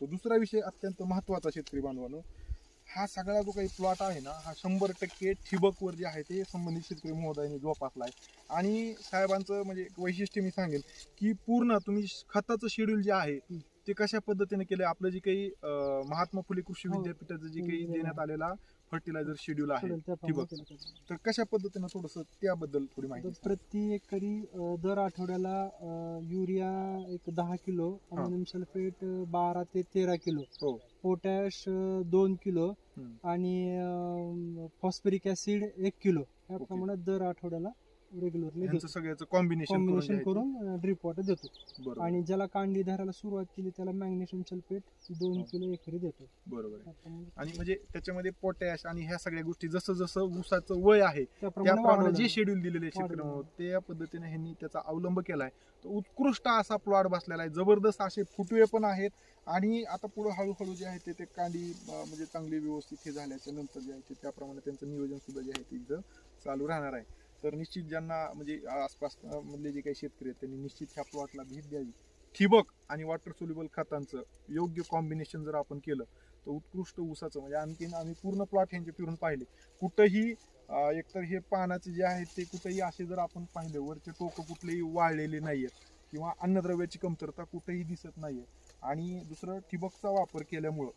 तो दुसरा विषय अत्यंत महत्त्वाचा शेतकरी बांधवांनो. हा सगळा जो काही प्लॉट आहे ना हा शंभर टक्के ठिबकवर जे आहे ते संबंधित शेतकरी महोदयांनी जोपासला आहे आणि साहेबांचं म्हणजे एक वैशिष्ट्य मी सांगेल की पूर्ण तुम्ही खताचं शेड्यूल जे आहे ते कशा पद्धतीने केलं आपलं जे काही अं, महात्मा फुले कृषी हो. विद्यापीठाचं जे काही हम्म. देण्यात आलेला फर्टिलायझर शेड्यूल आहे त्याप्रमाणे ठिबक. केलं पाहिजे. तर कशा पद्धतीनं थोडस त्याबद्दल थोडी तर माहिती सांगा. प्रति एकरी अं, दर आठवड्याला अं, युरिया एक दहा किलो हा. अमोनियम सल्फेट अं, बारा ते तेरा किलो हो पोटॅश अं, दोन किलो हम्म. आणि फॉस्फरिक ऍसिड एक किलो या ओके. प्रमाणात दर आठवड्याला रेग्युलरली यांचं सगळ्याचं कॉम्बिनेशन कॉम्बिनेशन करून ड्रिप वॉटर देतो. बरोबर. आणि ज्याला कांडी धरायला सुरुवात केली त्याला मॅग्नेशियम सल्फेट दोन. किलो एकरी देतो. बरोबर आहे. त्याप्रमाणे आणि म्हणजे त्याच्यामध्ये पोटॅश आणि ह्या सगळ्या गोष्टी जसं जसं ऊसाचं वय आहे त्याप्रमाणे त्याप्रमाणे वाढवलं. जे शेड्यूल दिलेले आहे वाढवलं. शेतकऱ्यांना ते या पद्धतीने ह्यांनी त्याचा अवलंब केलाय. तो उत्कृष्ट असा प्लॉट बसलेला आहे. जबरदस्त असे फुटवे पण आहेत. आणि आता पुढे हळूहळू जे आहे ते ते कांडी अं, म्हणजे चांगली व्यवस्थित हे झाल्याच्यानंतर जे आहे ते त्याप्रमाणे त्यांचं नियोजन सुद्धा जे आहे ते इथं चालू राहणार आहे. तर निश्चित ज्यांना म्हणजे आसपास मधले जे काही शेतकरी आहेत त्यांनी निश्चित ह्या प्लॉटला भेट द्यावी. ठिबक आणि वॉटर सोल्युबल खतांचं योग्य कॉम्बिनेशन जर आपण केलं तर उत्कृष्ट ऊसाचं म्हणजे आणखीन आम्ही पूर्ण प्लॉट ह्यांचे फिरून पाहिले. कुठंही एकतर हे पानाचे जे आहेत ते कुठेही असे जर आपण पाहिले वरचे टोकं कुठलेही वाळलेले नाही आहेत किंवा अन्नद्रव्याची कमतरता कुठेही दिसत नाही आहे आणि दुसरं ठिबकचा वापर केल्यामुळं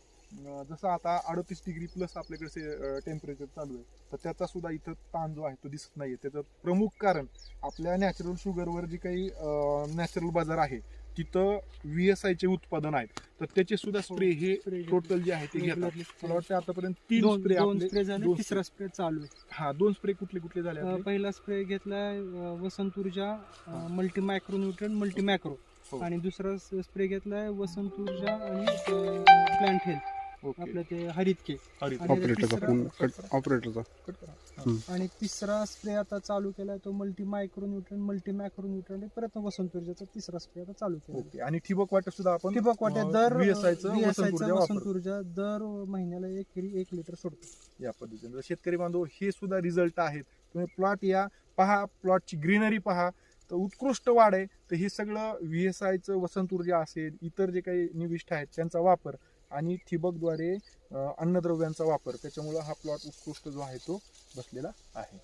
जसं आता अडतीस डिग्री प्लस आपल्याकडे टेम्परेचर चालू आहे तर त्याचा सुद्धा इथं ताण जो आहे तो दिसत नाहीये त्याचं प्रमुख कारण आपल्या नॅचरल शुगरवर जी काही नॅचरल बाजार आहे तिथं व्ही एस आयचे उत्पादन आहेत तर त्याचे सुद्धा स्प्रे हे घेतो. टोटल जे आहे ते घेतात. मला वाटतं आतापर्यंत तीन स्प्रे दोन स्प्रे झाले तिसरा स्प्रे चालू आहे हा दोन स्प्रे कुठले कुठले झाले? पहिला स्प्रे घेतलाय अं, वसंत ऊर्जा हा. Multi micro nutrient multi macro हो. आणि दुसरा स्प्रे घेतलाय वसंत ऊर्जा आणि प्लांट हेल्थ आपलं ते हरितके हरित. आणि ऑपरेटरचा तिसरा- फोन कट ऑपरेटरचा कट करा. आणि तिसरा स्प्रे आता चालू केलाय तो multi micro nutrient multi macro nutrient परत वसंत ऊर्जाचा तिसरा स्प्रे आता चालू केला ओके. आणि ठिबक वाटर सुद्धा आपण ठिबक वाट्यात दर VSI चं VSI वसंत ऊर्जा वसंत वापरतो. ऊर्जा दर महिन्याला एक एक लिटर सोडतो. या पद्धतीने. तर शेतकरी बांधव हे सुद्धा रिझल्ट आहेत. तुम्ही प्लॉट या पहा प्लॉटची ग्रीनरी पहा. तर उत्कृष्ट वाढ आहे. तर हे सगळं व्ही एस आयचं वसंत ऊर्जा असेल इतर जे काही निविष्ठ आहेत त्यांचा वापर. आणि ठिबकद्वारे अन्नद्रव्यांचा वापर. त्याच्यामुळं हा प्लॉट उत्कृष्ट जो आहे तो बसलेला आहे.